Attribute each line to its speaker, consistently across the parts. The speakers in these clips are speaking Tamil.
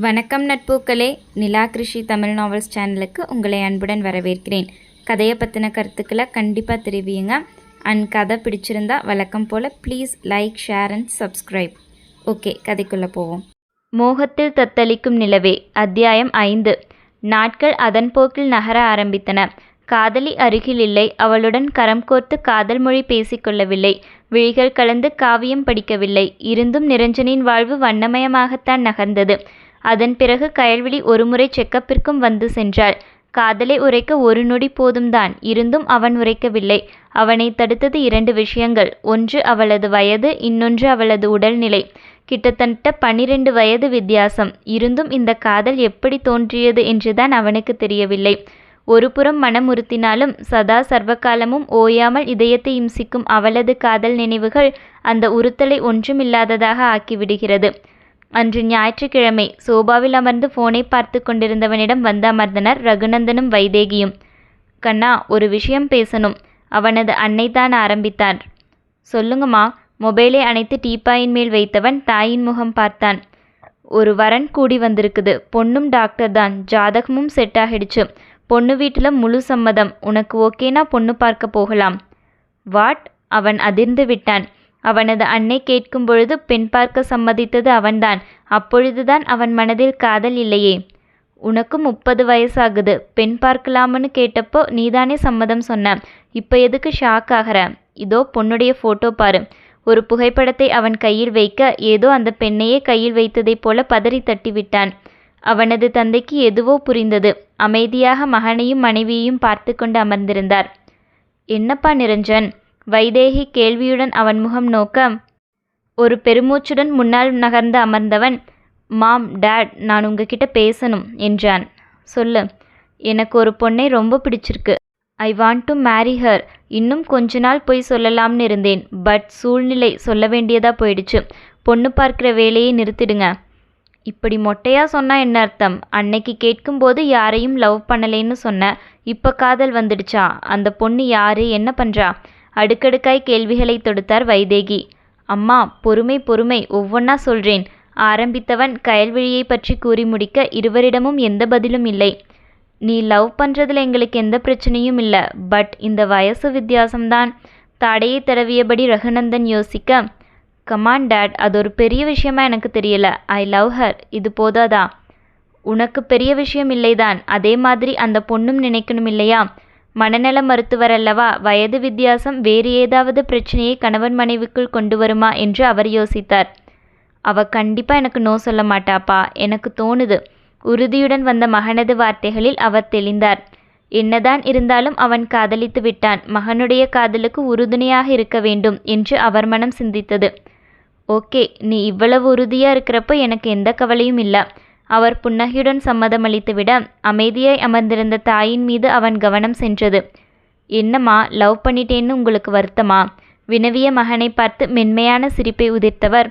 Speaker 1: வணக்கம் நட்பூக்களே. நிலா கிருஷி தமிழ் நாவல்ஸ் சேனலுக்கு உங்களை அன்புடன் வரவேற்கிறேன். கதையை பற்றின கருத்துக்களை கண்டிப்பாக தெரிவியுங்க. அண்ட் கதை பிடிச்சிருந்தா வழக்கம் போல் please like share and subscribe okay கதைக்குள்ளே போவோம். மோகத்தில் தத்தளிக்கும் நிலவே அத்தியாயம் ஐந்து. நாட்கள் அதன் போக்கில் நகர ஆரம்பித்தன. காதலி அருகில் இல்லை. அவளுடன் கரம் கோர்த்து காதல் மொழி பேசிக்கொள்ளவில்லை விழிகள் கலந்து காவியம் படிக்கவில்லை. இருந்தும் நிரஞ்சனின் வாழ்வு வண்ணமயமாகத்தான் நகர்ந்தது. அதன் பிறகு கயல்விழி ஒருமுறை செக்கப்பிற்கும் வந்து சென்றாள். காதலை உரைக்க ஒரு நொடி போதும்தான் இருந்தும் அவன் உரைக்கவில்லை. அவனை தடுத்தது இரண்டு விஷயங்கள். ஒன்று அவளது வயது இன்னொன்று அவளது உடல்நிலை. கிட்டத்தட்ட பன்னிரண்டு வயது வித்தியாசம். இருந்தும் இந்த காதல் எப்படி தோன்றியது என்றுதான் அவனுக்கு தெரியவில்லை. ஒருபுறம் மனமுறுத்தினாலும் சதா சர்வகாலமும் ஓயாமல் இதயத்தை இம்சிக்கும் அவளது காதல் நினைவுகள் அந்த உறுத்தலை ஒன்றுமில்லாததாக ஆக்கிவிடுகிறது. அன்று ஞாயிற்றுக்கிழமை சோபாவில் அமர்ந்து போனை பார்த்து கொண்டிருந்தவனிடம் வந்து அமர்ந்தனர் ரகுநந்தனும் வைதேகியும். கண்ணா ஒரு விஷயம் பேசணும். அவனது அன்னைத்தான் ஆரம்பித்தார். சொல்லுங்கம்மா மொபைலை அணைத்து டீப்பாயின் மேல் வைத்தவன் தாயின் முகம் பார்த்தான். ஒரு வரன் கூடி வந்திருக்குது. பொண்ணும் டாக்டர் தான். ஜாதகமும் செட் ஆகிடுச்சு. பொண்ணு வீட்டில் முழு சம்மதம். உனக்கு ஓகேனா பொண்ணு பார்க்க போகலாம். வாட் அவன் அதிர்ந்து விட்டான். அவனது அன்னை கேட்கும் பொழுது பெண் பார்க்க சம்மதித்தது அவன்தான். அப்பொழுதுதான் அவன் மனதில் காதல் இல்லையே. உனக்கு முப்பது வயசாகுது. பெண் பார்க்கலாம்னு கேட்டப்போ நீதானே சம்மதம் சொன்ன. இப்போ எதுக்கு ஷாக் ஆகிற? இதோ பொண்ணுடைய ஃபோட்டோ பாரு. ஒரு புகைப்படத்தை அவன் கையில் வைக்க ஏதோ அந்த பெண்ணையே கையில் வைத்ததைப் போல பதறி தட்டிவிட்டான். அவனது தந்தைக்கு எதுவோ புரிந்தது. அமைதியாக மகனையும் மனைவியையும் பார்த்து கொண்டு அமர்ந்திருந்தார். என்னப்பா நிரஞ்சன்? வைதேகி கேள்வியுடன் அவன் முகம் நோக்க ஒரு பெருமூச்சுடன் முன்னால் நகர்ந்து அமர்ந்தவன் மாம் டேட் நான் உங்ககிட்ட பேசணும் என்றான். சொல்லு எனக்கு ஒரு பொண்ணை ரொம்ப பிடிச்சிருக்கு. I want to marry her. இன்னும் கொஞ்ச நாள் போய் சொல்லலாம்னு இருந்தேன். பட் சூழ்நிலை சொல்ல வேண்டியதாக போயிடுச்சு. பொண்ணு பார்க்குற வேலையை நிறுத்திடுங்க. இப்படி மொட்டையாக சொன்னால் என்ன அர்த்தம்? அன்னைக்கு கேட்கும்போது யாரையும் லவ் பண்ணலைன்னு சொன்ன இப்போ காதல் வந்துடுச்சா? அந்த பொண்ணு யாரு? என்ன பண்ணுறா அடுக்கடுக்காய் கேள்விகளை தொடுத்தார் வைதேகி. அம்மா பொறுமை பொறுமை ஒவ்வொன்னா சொல்றேன். ஆரம்பித்தவன் கயல்விழியை பற்றி கூறி முடிக்க இருவரிடமும் எந்த பதிலும் இல்லை. நீ லவ் பண்ணுறதுல எங்களுக்கு எந்த பிரச்சனையும் இல்லை. பட் இந்த வயசு வித்தியாசம்தான். தடையை தடவியபடி ரகுநந்தன் யோசிக்க கமான் டேட் அது ஒரு பெரிய விஷயமா எனக்கு தெரியல. ஐ லவ் ஹர் இது போதாதா? உனக்கு பெரிய விஷயம் இல்லைதான். அதே மாதிரி அந்த பொண்ணும் நினைக்கணும் இல்லையா? மனநல மருத்துவர் அல்லவா வயது வித்தியாசம் வேறு ஏதாவது பிரச்சனையை கணவன் மனைவிக்குள் கொண்டு வருமா என்று அவர் யோசித்தார். அவ கண்டிப்பா எனக்கு நோ சொல்ல மாட்டாப்பா. எனக்கு தோணுது. உறுதியுடன் வந்த மகனது வார்த்தைகளில் அவர் தெளிந்தார். என்னதான் இருந்தாலும் அவன் காதலித்து விட்டான். மகனுடைய காதலுக்கு உறுதுணையாக இருக்க வேண்டும் என்று அவர் மனம் சிந்தித்தது. ஓகே நீ இவ்வளவு உறுதியாக இருக்கிறப்போ எனக்கு எந்த கவலையும் இல்லை. அவர் புன்னகையுடன் சம்மதமளித்துவிட அமைதியாய் அமர்ந்திருந்த தாயின் மீது அவன் கவனம் சென்றது. என்னம்மா லவ் பண்ணிட்டேன்னு உங்களுக்கு வருத்தமா? வினவிய மகனை பார்த்து மென்மையான சிரிப்பை உதிர்த்தவர்.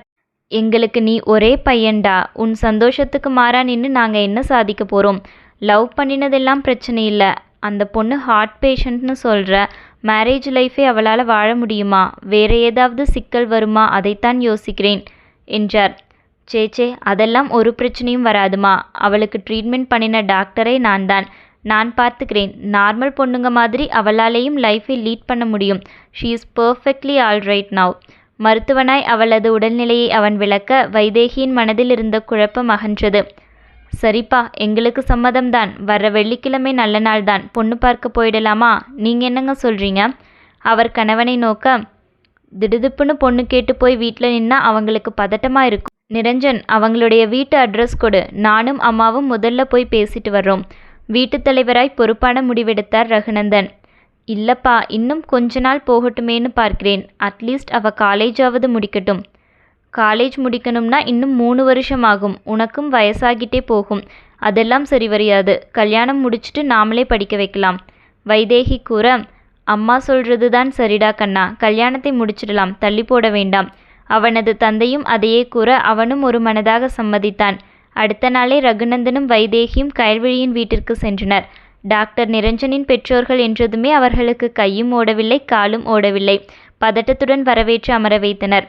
Speaker 1: எங்களுக்கு நீ ஒரே பையன்டா. உன் சந்தோஷத்துக்கு மாறா நின்று நாங்கள் என்ன சாதிக்க போகிறோம் லவ் பண்ணினதெல்லாம் பிரச்சனை இல்லை. அந்த பொண்ணு ஹார்ட் பேஷண்ட்னு சொல்கிற மேரேஜ் லைஃபை அவளால் வாழ முடியுமா? வேற ஏதாவது சிக்கல் வருமா? அதைத்தான் யோசிக்கிறேன் என்றார். சேச்சே அதெல்லாம் ஒரு பிரச்சனையும் வராதுமா. அவளுக்கு ட்ரீட்மெண்ட் பண்ணின டாக்டரே நான் தான் நான் பார்த்துக்கிறேன். நார்மல் பொண்ணுங்க மாதிரி அவளாலேயும் லைஃபை லீட் பண்ண முடியும். She is perfectly all right now மருத்துவனாய் அவளது உடல்நிலையை அவன் விளக்க வைதேகியின் மனதில் இருந்த குழப்பம் அகன்றது. சரிப்பா எங்களுக்கு சம்மதம்தான். வர்ற வெள்ளிக்கிழமை நல்ல நாள் தான் பொண்ணு பார்க்க போயிடலாமா? நீங்கள் என்னங்க சொல்கிறீங்க அவர் கணவனை நோக்க திடுதிப்புன்னு பொண்ணு கேட்டு போய் வீட்டில் நின்னா அவங்களுக்கு பதட்டமாக இருக்கும். நிரஞ்சன் அவங்களுடைய வீட்டு அட்ரஸ் கொடு. நானும் அம்மாவும் முதல்ல போய் பேசிட்டு வர்றோம். வீட்டுத் தலைவராய் பொறுப்பான முடிவெடுத்தார் ரகுநந்தன். இல்லப்பா இன்னும் கொஞ்ச நாள் போகட்டுமேன்னு பார்க்கிறேன். அட்லீஸ்ட் அவ காலேஜாவது முடிக்கட்டும். காலேஜ் முடிக்கணும்னா இன்னும் மூணு வருஷம் ஆகும். உனக்கும் வயசாகிட்டே போகும். அதெல்லாம் சரி வரையாது. கல்யாணம் முடிச்சுட்டு நாமளே படிக்க வைக்கலாம். வைதேகி கூற அம்மா சொல்றது தான் சரிடா கண்ணா. கல்யாணத்தை முடிச்சிடலாம். தள்ளி போட வேண்டாம். அவனது தந்தையும் அதையே கூற அவனும் ஒரு மனதாக சம்மதித்தான். அடுத்த நாளே ரகுநந்தனும் வைதேகியும் கயல்விழியின் வீட்டிற்கு சென்றனர். டாக்டர் நிரஞ்சனின் பெற்றோர்கள் என்றதுமே அவர்களுக்கு கையும் ஓடவில்லை காலும் ஓடவில்லை. பதட்டத்துடன் வரவேற்று அமர வைத்தனர்.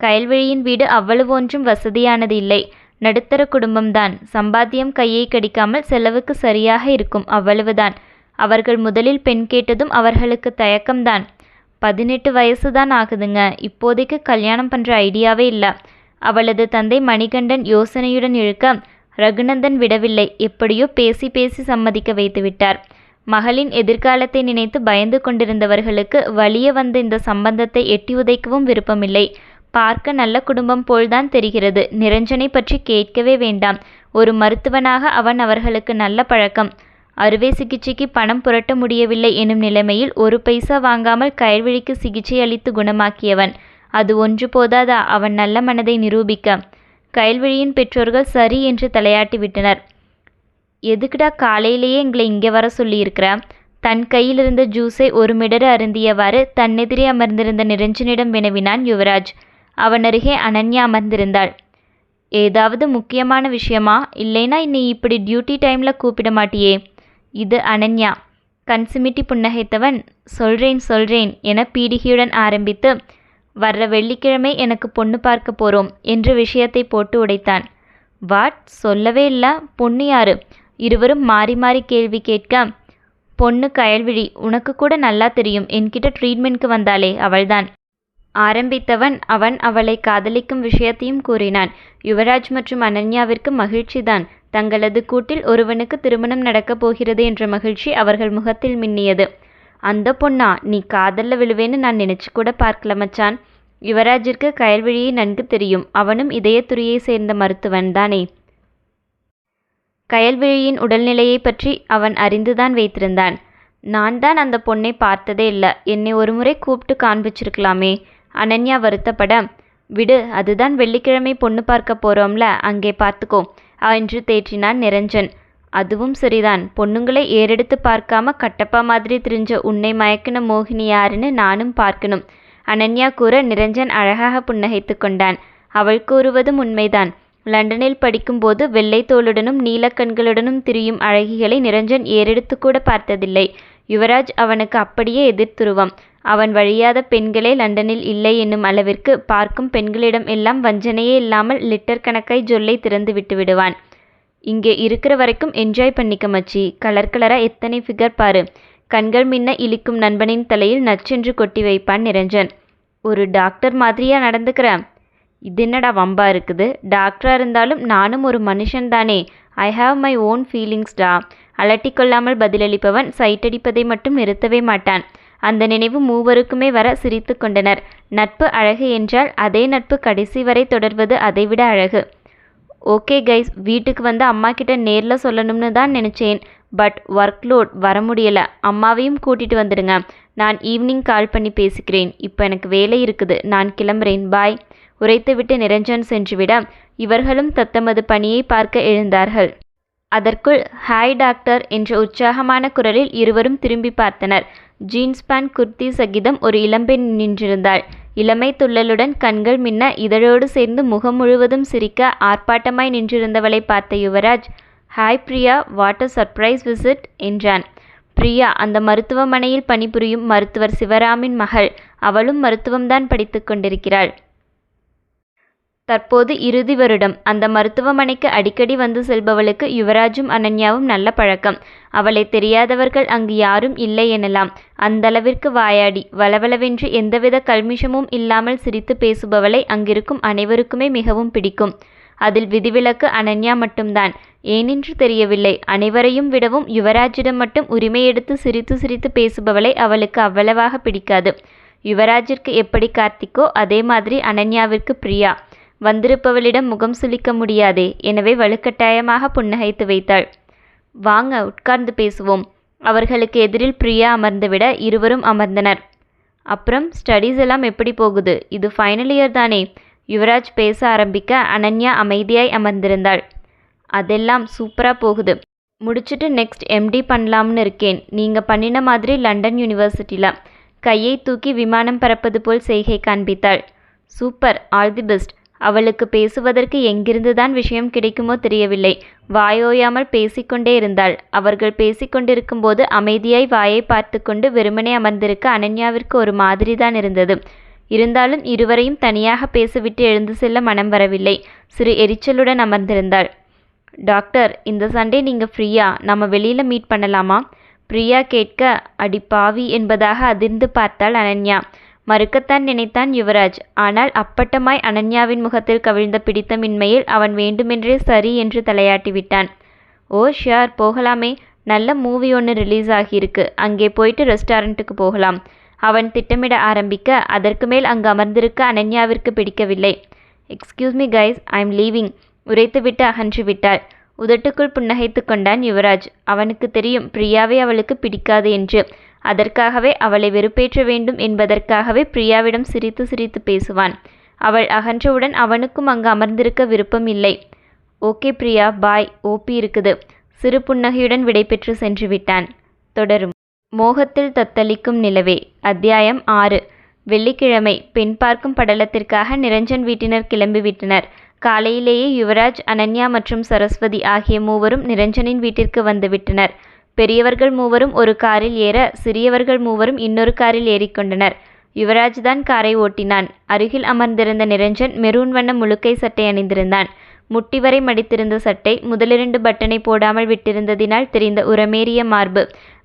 Speaker 1: கயல்விழியின் வீடு அவ்வளவு ஒன்றும் வசதியானது இல்லை. நடுத்தர குடும்பம்தான். சம்பாத்தியம் கையை கடிக்காமல் செலவுக்கு சரியாக இருக்கும் அவ்வளவுதான். அவர்கள் முதலில் பெண் கேட்டதும் அவர்களுக்கு தயக்கம்தான். பதினெட்டு வயசு தான் ஆகுதுங்க. இப்போதைக்கு கல்யாணம் பண்ணுற ஐடியாவே இல்லை. அவளது தந்தை மணிகண்டன் யோசனையுடன் இழுக்க ரகுநந்தன் விடவில்லை. எப்படியோ பேசி பேசி சம்மதிக்க வைத்து விட்டார். மகளின் எதிர்காலத்தை நினைத்து பயந்து கொண்டிருந்தவர்களுக்கு வலிய வந்த இந்த சம்பந்தத்தை எட்டி உதைக்கவும் விருப்பமில்லை. பார்க்க நல்ல குடும்பம் போல்தான் தெரிகிறது. நிரஞ்சனை பற்றி கேட்கவே வேண்டாம். ஒரு மருத்துவனாக அவன் அவர்களுக்கு நல்ல பழக்கம். அறுவை சிகிச்சைக்கு பணம் புரட்ட முடியவில்லை எனும் நிலைமையில் ஒரு பைசா வாங்காமல் கயல்விழிக்கு சிகிச்சை அளித்து குணமாக்கியவன். அது ஒன்று போதாதா? அவன் நல்ல மனதை நிரூபிக்க. கயல்விழியின் பெற்றோர்கள் சரி என்று தலையாட்டி விட்டனர். எதுக்குடா காலையிலேயே எங்களை இங்கே வர சொல்லியிருக்கிற? தன் கையில் இருந்த ஜூஸை ஒரு மிடர் அருந்தியவாறு தன்னெதிரே அமர்ந்திருந்த நிரஞ்சனிடம் வினவினான் யுவராஜ். அவன் அருகே அனன்யா அமர்ந்திருந்தாள். ஏதாவது முக்கியமான விஷயமா? இல்லைனா நீ இப்படி டியூட்டி டைமில் கூப்பிட மாட்டியே? இது அனன்யா. கண் சிமிட்டி புன்னகைத்தவன் சொல்றேன் சொல்றேன் என பீடிகையுடன் ஆரம்பித்து வர்ற வெள்ளிக்கிழமை எனக்கு பொண்ணு பார்க்க போகிறோம் என்று விஷயத்தை போட்டு உடைத்தான். வாட்? சொல்லவே இல்லை. பொண்ணு யாரு? இருவரும் மாறி மாறி கேள்வி கேட்க பொண்ணு கயல்விழி உனக்கு கூட நல்லா தெரியும். என்கிட்ட ட்ரீட்மெண்ட்க்கு வந்தாளே அவள்தான். ஆரம்பித்தவன் அவன் அவளை காதலிக்கும் விஷயத்தையும் கூறினான். யுவராஜ் மற்றும் அனன்யாவிற்கு மகிழ்ச்சிதான். தங்களது கூட்டில் ஒருவனுக்கு திருமணம் நடக்கப் போகிறது என்ற மகிழ்ச்சி அவர்கள் முகத்தில் மின்னியது. அந்த பொண்ணா நீ காதல்ல விழுவேன்னு நான் நினைச்சு கூட பார்க்கல மச்சான். யுவராஜிற்கு கயல்விழியை நன்கு தெரியும். அவனும் இதயத்துறையை சேர்ந்த மருத்துவன் தானே. கயல்விழியின் உடல்நிலையை பற்றி அவன் அறிந்துதான் வைத்திருந்தான். நான் தான் அந்த பொண்ணை பார்த்ததே இல்லை. என்னை ஒருமுறை கூப்பிட்டு காண்பிச்சிருக்கலாமே. அனன்யா வருத்தப்பட விடு அதுதான் வெள்ளிக்கிழமை பொண்ணு பார்க்க போறோம்ல. அங்கே பார்த்துக்கோ. என்று தேற்றினான் நிரஞ்சன். அதுவும் சரிதான். பொண்ணுங்களை ஏறெடுத்து பார்க்காம கட்டப்பா மாதிரி திரிஞ்ச உன்னை மயக்கின மோகினி யாருன்னு நானும் பார்க்கணும். அனன்யா கூற நிரஞ்சன் அழகாக புன்னகைத்து கொண்டான். அவள் கூறுவதும் உண்மைதான். லண்டனில் படிக்கும்போது வெள்ளை தோளுடனும் நீலக்கண்களுடனும் திரியும் அழகிகளை நிரஞ்சன் ஏறெடுத்து கூட பார்த்ததில்லை. யுவராஜ் அவனுக்கு அப்படியே எதிர்த்துருவம். அவன் வழியாத பெண்களே லண்டனில் இல்லை என்னும் அளவிற்கு பார்க்கும் பெண்களிடம் எல்லாம் வஞ்சனையே இல்லாமல் லிட்டர் கணக்காய் ஜொல்லை திறந்து விட்டு விடுவான். இங்கே இருக்கிற வரைக்கும் என்ஜாய் பண்ணிக்க மச்சி. கலர் கலராக எத்தனை ஃபிகர் பாரு. கண்கள் மின்ன இழிக்கும் நண்பனின் தலையில் நச்சென்று கொட்டி வைப்பான் நிரஞ்சன். ஒரு டாக்டர் மாதிரியா நடந்துக்கிற? இது என்னடா வம்பா இருக்குது. டாக்டராக இருந்தாலும் நானும் ஒரு மனுஷன் தானே. I have my own feelings டா. அலட்டிக்கொள்ளாமல் பதிலளிப்பவன் சைட்டடிப்பதை மட்டும் நிறுத்தவே மாட்டான். அந்த நினைவு மூவருக்குமே வர சிரித்து கொண்டனர். நட்பு அழகு என்றால் அதே நட்பு கடைசி வரை தொடர்வது அதைவிட அழகு. ஓகே கைஸ் வீட்டுக்கு வந்து அம்மா கிட்ட நேரில் சொல்லணும்னு தான் நினச்சேன். பட் ஒர்க் லோட் வர முடியலை. அம்மாவையும் கூட்டிகிட்டு வந்துடுங்க. நான் ஈவினிங் கால் பண்ணி பேசிக்கிறேன். இப்போ எனக்கு வேலை இருக்குது. நான் கிளம்புறேன். பாய் உரைத்துவிட்டு நிரஞ்சன் சென்றுவிட இவர்களும் தத்தமது பணியை பார்க்க எழுந்தார்கள். அதற்குள் ஹாய் டாக்டர் என்ற உற்சாகமான குரலில் இருவரும் திரும்பி பார்த்தனர். ஜீன்ஸ் பேண்ட் குர்த்தி சகிதம் ஒரு இளம்பெண் நின்றிருந்தாள். இளமை துள்ளலுடன் கண்கள் மின்ன இதழோடு சேர்ந்து முகம் முழுவதும் சிரிக்க ஆர்ப்பாட்டமாய் நின்றிருந்தவளை பார்த்த Yuvaraj hi Priya what a surprise visit என்றான். பிரியா அந்த மருத்துவமனையில் பணிபுரியும் மருத்துவர் சிவராமின் மகள். அவளும் மருத்துவம்தான் படித்து கொண்டிருக்கிறாள். தற்போது இறுதி வருடம். அந்த மருத்துவமனைக்கு அடிக்கடி வந்து செல்பவளுக்கு யுவராஜும் அனன்யாவும் நல்ல பழக்கம். அவளை தெரியாதவர்கள் அங்கு யாரும் இல்லை எனலாம். அந்தளவிற்கு வாயாடி வளவளவென்று எந்தவித கல்மிஷமும் இல்லாமல் சிரித்து பேசுபவளை அங்கிருக்கும் அனைவருக்குமே மிகவும் பிடிக்கும். அதில் விதிவிலக்கு அனன்யா மட்டும்தான். ஏனென்று தெரியவில்லை. அனைவரையும் விடவும் யுவராஜிடம் மட்டும் உரிமை எடுத்து சிரித்து சிரித்து பேசுபவளை அவளுக்கு அவ்வளவாக பிடிக்காது. யுவராஜிற்கு எப்படி கார்த்திக்கோ அதே மாதிரி அனன்யாவிற்கு பிரியா. வந்திருப்பவளிடம் முகம் சுளிக்க முடியாதே. எனவே வலுக்கட்டாயமாக புன்னகைத்து வைத்தாள். வாங்க உட்கார்ந்து பேசுவோம். அவர்களுக்கு எதிரில் பிரியா அமர்ந்துவிட இருவரும் அமர்ந்தனர். அப்புறம் ஸ்டடீஸ் எல்லாம் எப்படி போகுது? இது ஃபைனல் இயர் தானே. யுவராஜ் பேச ஆரம்பிக்க அனன்யா அமைதியாய் அமர்ந்திருந்தாள். அதெல்லாம் சூப்பராக போகுது. முடிச்சுட்டு நெக்ஸ்ட் எம்டி பண்ணலாம்னு இருக்கேன். நீங்கள் பண்ணின மாதிரி லண்டன் யூனிவர்சிட்டியில் கையை தூக்கி விமானம் பறப்பது போல் செய்கை காண்பித்தாள். சூப்பர். All the best. அவளுக்கு பேசுவதற்கு எங்கிருந்துதான் விஷயம் கிடைக்குமோ தெரியவில்லை. வாயோயாமல் பேசிக்கொண்டே இருந்தாள். அவர்கள் பேசிக்கொண்டிருக்கும்போது அமைதியாய் வாயை பார்த்து கொண்டு வெறுமனே அமர்ந்திருக்க அனன்யாவிற்கு ஒரு மாதிரிதான் இருந்தது. இருந்தாலும் இருவரையும் தனியாக பேசிவிட்டு எழுந்து செல்ல மனம் வரவில்லை. சிறு எரிச்சலுடன் அமர்ந்திருந்தாள். டாக்டர் இந்த சண்டே நீங்கள் ஃப்ரீயா? நம்ம வெளியில் மீட் பண்ணலாமா? பிரியா கேட்க அடி பாவி என்பதாக அதிர்ந்து பார்த்தாள் அனன்யா. மறுக்கத்தான் நினைத்தான் யுவராஜ். ஆனால் அப்பட்டமாய் அனன்யாவின் முகத்தில் கவிழ்ந்த பிடித்தமின்மையில் அவன் வேண்டுமென்றே சரி என்று தலையாட்டி விட்டான் ஓ ஷியார் போகலாமே. நல்ல மூவி ஒன்று ரிலீஸ் ஆகியிருக்கு. அங்கே போயிட்டு ரெஸ்டாரண்ட்டுக்கு போகலாம் அவன் திட்டமிட ஆரம்பிக்க அதற்கு மேல் அங்கு அமர்ந்திருக்க அனன்யாவிற்கு பிடிக்கவில்லை. Excuse me guys I am leaving உரைத்துவிட்டு அகன்று விட்டாள். உதட்டுக்குள் புன்னகைத்து கொண்டான் யுவராஜ். அவனுக்கு தெரியும் பிரியாவை அவளுக்கு பிடிக்காது என்று. அதற்காகவே அவளை வெறுப்பேற்ற வேண்டும் என்பதற்காகவே பிரியாவிடம் சிரித்து சிரித்து பேசுவான். அவள் அகன்றவுடன் அவனுக்கும் அங்கு அமர்ந்திருக்க விருப்பம் இல்லை. ஓகே பிரியா பாய் ஓபி இருக்குது. சிறு புன்னகையுடன் விடைபெற்று சென்று விட்டான். தொடரும். மோகத்தில் தத்தளிக்கும் நிலவே. அத்தியாயம் ஆறு. வெள்ளிக்கிழமை. பெண் பார்க்கும் படலத்திற்காக நிரஞ்சன் வீட்டினர் கிளம்பிவிட்டனர் காலையிலேயே யுவராஜ் அனன்யா மற்றும் சரஸ்வதி ஆகிய மூவரும் நிரஞ்சனின் வீட்டிற்கு வந்துவிட்டனர் பெரியவர்கள் மூவரும் ஒரு காரில் ஏற சிறியவர்கள் மூவரும் இன்னொரு காரில் ஏறிக்கொண்டனர். யுவராஜ் தான் காரை ஓட்டினான். அருகில் அமர்ந்திருந்த நிரஞ்சன் மெரூன் வண்ண முழுக்கை சட்டை அணிந்திருந்தான். முட்டி வரை மடித்திருந்த சட்டை முதலிரண்டு பட்டனை போடாமல் விட்டிருந்ததினால் தெரிந்த உரமேறிய மார்பு.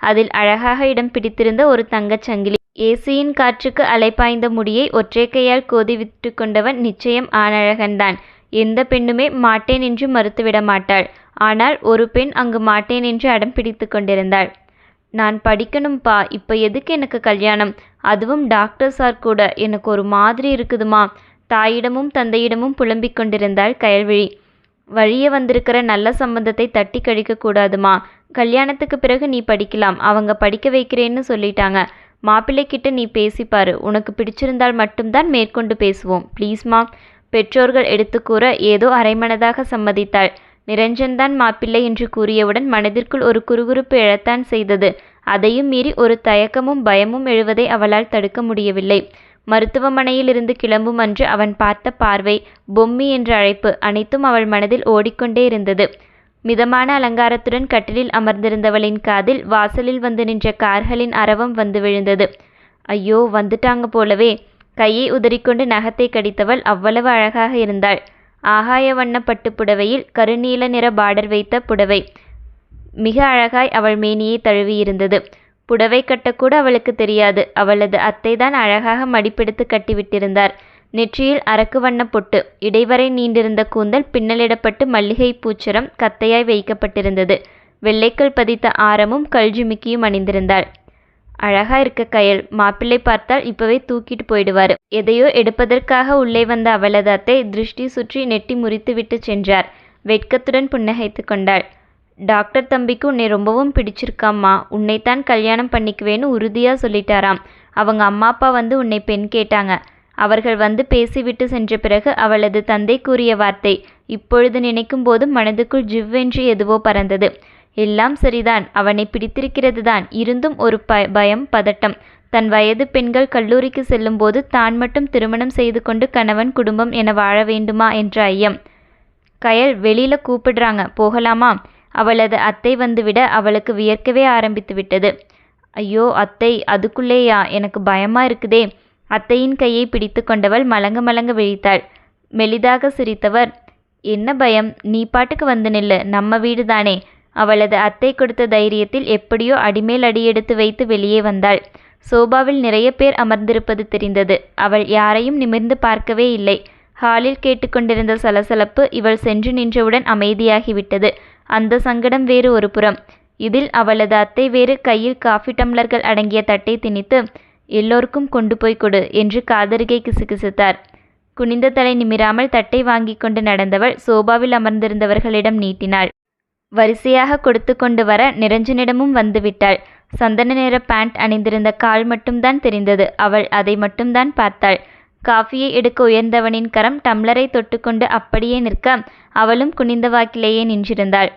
Speaker 1: அதில் அழகாக இடம் பிடித்திருந்த ஒரு தங்கச் சங்கிலி. ஏசியின் காற்றுக்கு அலைப்பாய்ந்த முடியை ஒற்றை கையால் கோதி விட்டு கொண்டவன் நிச்சயம் ஆணழகன்தான். எந்த பெண்ணுமே மாட்டேன் என்று மறுத்துவிட மாட்டாள். ஆனால் ஒரு பெண் அங்கு மாட்டேன் என்று அடம் பிடித்து கொண்டிருந்தாள். நான் படிக்கணும்ப்பா இப்போ எதுக்கு எனக்கு கல்யாணம்? அதுவும் டாக்டர் சார் கூட. எனக்கு ஒரு மாதிரி இருக்குதுமா. தாயிடமும் தந்தையிடமும் புலம்பிக் கொண்டிருந்தாள் கயல்விழி. வழியே வந்திருக்கிற நல்ல சம்பந்தத்தை தட்டி கழிக்க கூடாதுமா. கல்யாணத்துக்கு பிறகு நீ படிக்கலாம். அவங்க படிக்க வைக்கிறேன்னு சொல்லிட்டாங்க. மாப்பிள்ளைக்கிட்ட நீ பேசிப்பாரு. உனக்கு பிடிச்சிருந்தால் மட்டும்தான் மேற்கொண்டு பேசுவோம். ப்ளீஸ்மா. பெற்றோர்கள் எடுத்து கூற ஏதோ அரைமனதாக சம்மதித்தாள். நிரஞ்சன்தான் மாப்பிள்ளை என்று கூறியவுடன் மனதிற்குள் ஒரு குறுகுறுப்பு எழத்தான் செய்தது. அதையும் மீறி ஒரு தயக்கமும் பயமும் எழுவதை அவளால் தடுக்க முடியவில்லை. மருத்துவமனையிலிருந்து கிளம்பும் அன்று அவன் பார்த்த பார்வை பொம்மி என்ற அழைப்பு அனைத்தும் அவள் மனதில் ஓடிக்கொண்டே இருந்தது. மிதமான அலங்காரத்துடன் கட்டிலில் அமர்ந்திருந்தவளின் காதில் வாசலில் வந்து நின்ற கார்களின் அரவம் வந்து விழுந்தது. ஐயோ வந்துட்டாங்க போலவே. கையை உதறிக்கொண்டு நகத்தை கடித்தவள் அவ்வளவு அழகாக இருந்தாள். ஆகாய வண்ண புடவையில் கருநீல நிற பார்டர் வைத்த புடவை. மிக அழகாய் அவள் மேனியை தழுவியிருந்தது. புடவை கட்டக்கூட அவளுக்கு தெரியாது. அவளது அத்தைதான் அழகாக மடிப்பெடுத்து கட்டிவிட்டிருந்தார். நெற்றியில் அரக்கு வண்ண பொட்டு. இடைவரை நீண்டிருந்த கூந்தல் பின்னலிடப்பட்டு மல்லிகை பூச்சரம் கத்தையாய் வைக்கப்பட்டிருந்தது. வெள்ளைக்கல் பதித்த ஆரமும் கல்ஜிமிக்கியும் அணிந்திருந்தாள். அழகா இருக்க கயல். மாப்பிள்ளை பார்த்தால் இப்பவே தூக்கிட்டு போயிடுவாரு. எதையோ எடுப்பதற்காக உள்ளே வந்த அவளது அத்தை திருஷ்டி சுற்றி நெட்டி முறித்து விட்டு சென்றார். வெட்கத்துடன் புன்னகைத்து கொண்டாள். டாக்டர் தம்பிக்கு உன்னை ரொம்பவும் பிடிச்சிருக்காம்மா. உன்னைத்தான் கல்யாணம் பண்ணிக்குவேன்னு உறுதியாக சொல்லிட்டாராம். அவங்க அம்மா அப்பா வந்து உன்னை பெண் கேட்டாங்க. அவர்கள் வந்து பேசிவிட்டு சென்ற பிறகு அவளது தந்தை கூறிய வார்த்தை இப்பொழுது நினைக்கும் போது மனதுக்குள் ஜிவ்வென்று எதுவோ பறந்தது. எல்லாம் சரிதான் அவனை பிடித்திருக்கிறது தான் இருந்தும் ஒரு ப பயம் பதட்டம். தன் வயது பெண்கள் கல்லூரிக்கு செல்லும்போது தான் மட்டும் திருமணம் செய்து கொண்டு கணவன் குடும்பம் என வாழ வேண்டுமா என்ற ஐயம். கயல் வெளியில கூப்பிடுறாங்க போகலாமா? அவளது அத்தை வந்துவிட அவளுக்கு வியர்க்கவே ஆரம்பித்து விட்டது. ஐயோ அத்தை அதுக்குள்ளேயா? எனக்கு பயமா இருக்குதே. அத்தையின் கையை பிடித்து கொண்டவள் மலங்க மலங்க விழித்தாள். மெலிதாக சிரித்தவர் என்ன பயம்? நீ பாட்டுக்கு வந்து நில்லு. நம்ம வீடு தானே அவளது அத்தை கொடுத்த தைரியத்தில் எப்படியோ அடிமேல் அடியெடுத்து வைத்து வெளியே வந்தாள். சோபாவில் நிறைய பேர் அமர்ந்திருப்பது தெரிந்தது. அவள் யாரையும் நிமிர்ந்து பார்க்கவே இல்லை. ஹாலில் கேட்டுக்கொண்டிருந்த சலசலப்பு இவள் சென்று நின்றவுடன் அமைதியாகிவிட்டது. அந்த சங்கடம் வேறு ஒரு புறம். இதில் அவளது அத்தை வேறு கையில் காஃபி டம்ளர்கள் அடங்கிய தட்டை திணித்து எல்லோருக்கும் கொண்டு போய் கொடு என்று காதருகை கிசுகிசுத்தார். குனிந்த தலை நிமிராமல் தட்டை வாங்கி கொண்டு நடந்தவள் சோபாவில் அமர்ந்திருந்தவர்களிடம் நீட்டினாள். வரிசையாக கொடுத்து கொண்டு வர நிரஞ்சனிடமும் வந்துவிட்டாள். சந்தன நிற பேண்ட் அணிந்திருந்த கால் மட்டும்தான் தெரிந்தது. அவள் அதை மட்டும்தான் பார்த்தாள். காஃபியை எடுக்க உயர்ந்தவனின் கரம் டம்ளரை தொட்டுக்கொண்டு அப்படியே நிற்க அவளும் குனிந்த வாக்கிலேயே நின்றிருந்தாள்.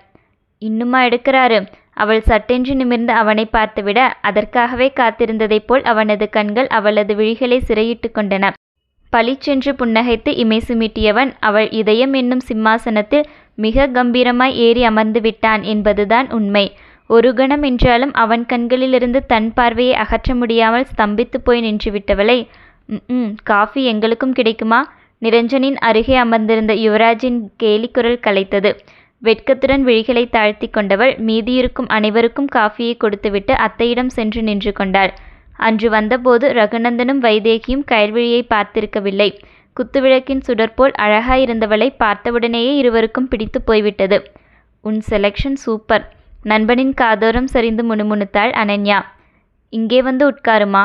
Speaker 1: இன்னுமா எடுக்கிறாரு? அவள் சட்டென்று நிமிர்ந்து அவனை பார்த்துவிட அதற்காகவே காத்திருந்ததைப் போல் அவனது கண்கள் அவளது விழிகளை சிறையிட்டு கொண்டன. பளிச்சென்று புன்னகைத்து இமை சுமிட்டியவன் அவள் இதயம் என்னும் சிம்மாசனத்தில் மிக கம்பீரமாய் ஏறி அமர்ந்து விட்டான் என்பதுதான் உண்மை. ஒரு கணம் என்றாலும் அவன் கண்களிலிருந்து தன் பார்வையை அகற்ற முடியாமல் ஸ்தம்பித்து போய் நின்றுவிட்டவளை ம் காஃபி எங்களுக்கும் கிடைக்குமா? நிரஞ்சனின் அருகே அமர்ந்திருந்த யுவராஜின் கேலிக்குரல் கலைத்தது. வெட்கத்துடன் விழிகளை தாழ்த்தி கொண்டவள் மீதியிருக்கும் அனைவருக்கும் காஃபியை கொடுத்துவிட்டு அத்தையிடம் சென்று நின்று கொண்டாள். அன்று வந்தபோது ரகுநந்தனும் வைதேகியும் கயல்விழியை பார்த்திருக்கவில்லை. குத்துவிளக்கின் சுடர்போல் அழகாயிருந்தவளை பார்த்தவுடனேயே இருவருக்கும் பிடித்து போய்விட்டது. உன் செலெக்ஷன் சூப்பர் நண்பனின் காதோரம் சரிந்து முணுமுணுத்தாள் அனன்யா. இங்கே வந்து உட்காருமா?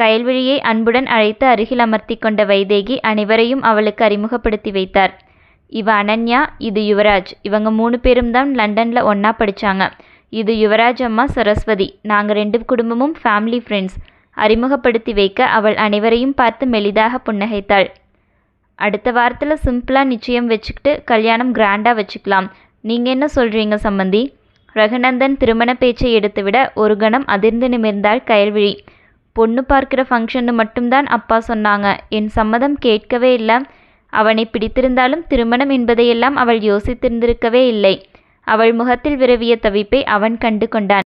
Speaker 1: கயல்விழியை அன்புடன் அழைத்து அருகில் அமர்த்தி கொண்ட வைதேகி அனைவரையும் அவளுக்கு அறிமுகப்படுத்தி வைத்தார். இவ அனன்யா இது யுவராஜ். இவங்க மூணு பேரும் தான் லண்டனில் ஒன்றா படித்தாங்க இது யுவராஜ் அம்மா சரஸ்வதி. நாங்கள் ரெண்டு குடும்பமும் ஃபேமிலி ஃப்ரெண்ட்ஸ் அறிமுகப்படுத்தி வைக்க அவள் அனைவரையும் பார்த்து மெலிதாக புன்னகைத்தாள். அடுத்த வாரத்தில் சிம்பிளாக நிச்சயம் வச்சுக்கிட்டு கல்யாணம் கிராண்டாக வச்சுக்கலாம். நீங்கள் என்ன சொல்கிறீங்க சம்மந்தி ரகுநந்தன் திருமண பேச்சை எடுத்துவிட ஒரு கணம் அதிர்ந்து நிமிர்ந்தாள் கயல்விழி. பொண்ணு பார்க்கிற ஃபங்க்ஷன்னு மட்டும்தான் அப்பா சொன்னாங்க. என் சம்மதம் கேட்கவே இல்லை. அவனை பிடித்திருந்தாலும் திருமணம் என்பதையெல்லாம் அவள் யோசித்திருந்திருக்கவே இல்லை. அவள் முகத்தில் விரவிய தவிப்பை அவன் கண்டு கொண்டான்.